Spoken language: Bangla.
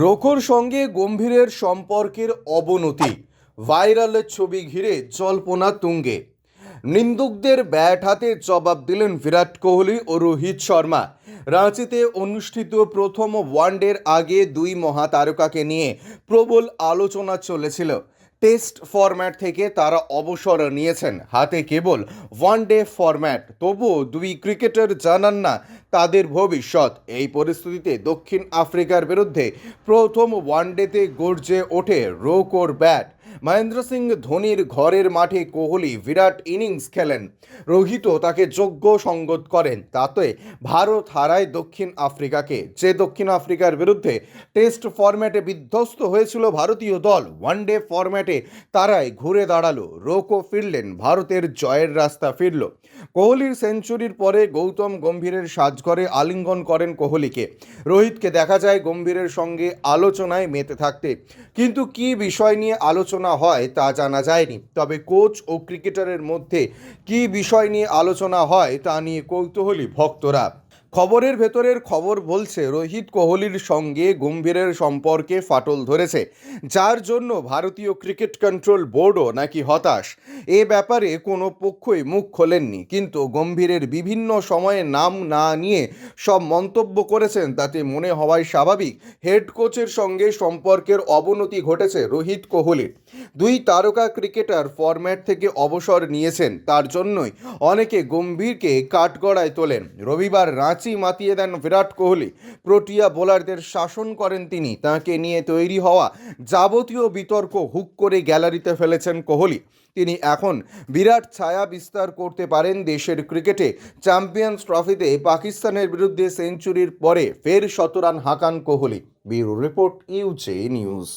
রোকোর সঙ্গে গম্ভীরের সম্পর্কের অবনতি। ভাইরালের ছবি ঘিরে জল্পনা তুঙ্গে। নিন্দুকদের ব্যাট হাতে জবাব দিলেন বিরাট কোহলি ও রোহিত শর্মা। রাঁচিতে অনুষ্ঠিত প্রথম ওয়ানডের আগে দুই মহাতারকাকে নিয়ে প্রবল আলোচনা চলেছিল। টেস্ট ফরম্যাট থেকে তারা অবসর নিয়েছেন। হাতে কেবল ওয়ান ডে ফরম্যাট তবুও দুই ক্রিকেটার জানান না তাদের ভবিষ্যৎ। এই পরিস্থিতিতে দক্ষিণ আফ্রিকার বিরুদ্ধে প্রথম ওয়ান ডেতে গর্জে ওঠে রোকোর ব্যাট। মহেন্দ্র সিং ধোনির ঘরের মাঠে কোহলি বিরাট ইনিংস খেলেন। রোহিত তাকে যোগ্য সঙ্গত করেন। তাতে ভারত হারায় দক্ষিণ আফ্রিকাকে। যে দক্ষিণ আফ্রিকার বিরুদ্ধে টেস্ট ফরম্যাটে বিধ্বস্ত হয়েছিল ভারতীয় দল, ওয়ানডে ফরম্যাটে তারাই ঘুরে দাঁড়াল। রোকো ফিরলেন, ভারতের জয়ের রাস্তা ফিরল। কোহলির সেঞ্চুরির পরে গৌতম গম্ভীরের সাজঘরে আলিঙ্গন করেন কোহলিকে। রোহিতকে দেখা যায় গম্ভীরের সঙ্গে আলোচনায় মেতে থাকতে। কিন্তু কি বিষয় নিয়ে আলোচনা হয় তা জানা যায়নি। তবে কোচ ও ক্রিকেটারের মধ্যে কি বিষয় নিয়ে আলোচনা হয় তা নিয়ে কৌতূহলী ভক্তরা। খবরের ভেতরের খবর বলছে, রোহিত কোহলির সঙ্গে গম্ভীরের সম্পর্কে ফাটল ধরেছে। যার জন্য ভারতীয় ক্রিকেট কন্ট্রোল বোর্ডও নাকি হতাশ। এ ব্যাপারে কোনো পক্ষই মুখ খোলেননি। কিন্তু গম্ভীরের বিভিন্ন সময়ে নাম না নিয়ে সব মন্তব্য করেছেন, তাতে মনে হওয়াই স্বাভাবিক। হেড কোচের সঙ্গে সম্পর্কের অবনতি ঘটেছে রোহিত কোহলির। দুই তারকা ক্রিকেটার ফরম্যাট থেকে অবসর নিয়েছেন, তার জন্যই অনেকে গম্ভীরকে কাঠগড়ায় তোলেন। রবিবার রাঁচি মাতিয়ে দেন বিরাট কোহলি। প্রোটিয়া বোলারদের শাসন করেন তিনি। তাকে নিয়ে তৈরি হওয়া যাবতীয় বিতর্ক হুক করে গ্যালারিতে ফেলেছেন কোহলি। তিনি এখন বিরাট ছায়া বিস্তার করতে পারেন দেশের ক্রিকেটে। চ্যাম্পিয়ন্স ট্রফিতে পাকিস্তানের বিরুদ্ধে সেঞ্চুরির পরে ফের শতরান হাঁকান কোহলি। ব্যুরো রিপোর্ট ইউজে নিউজ।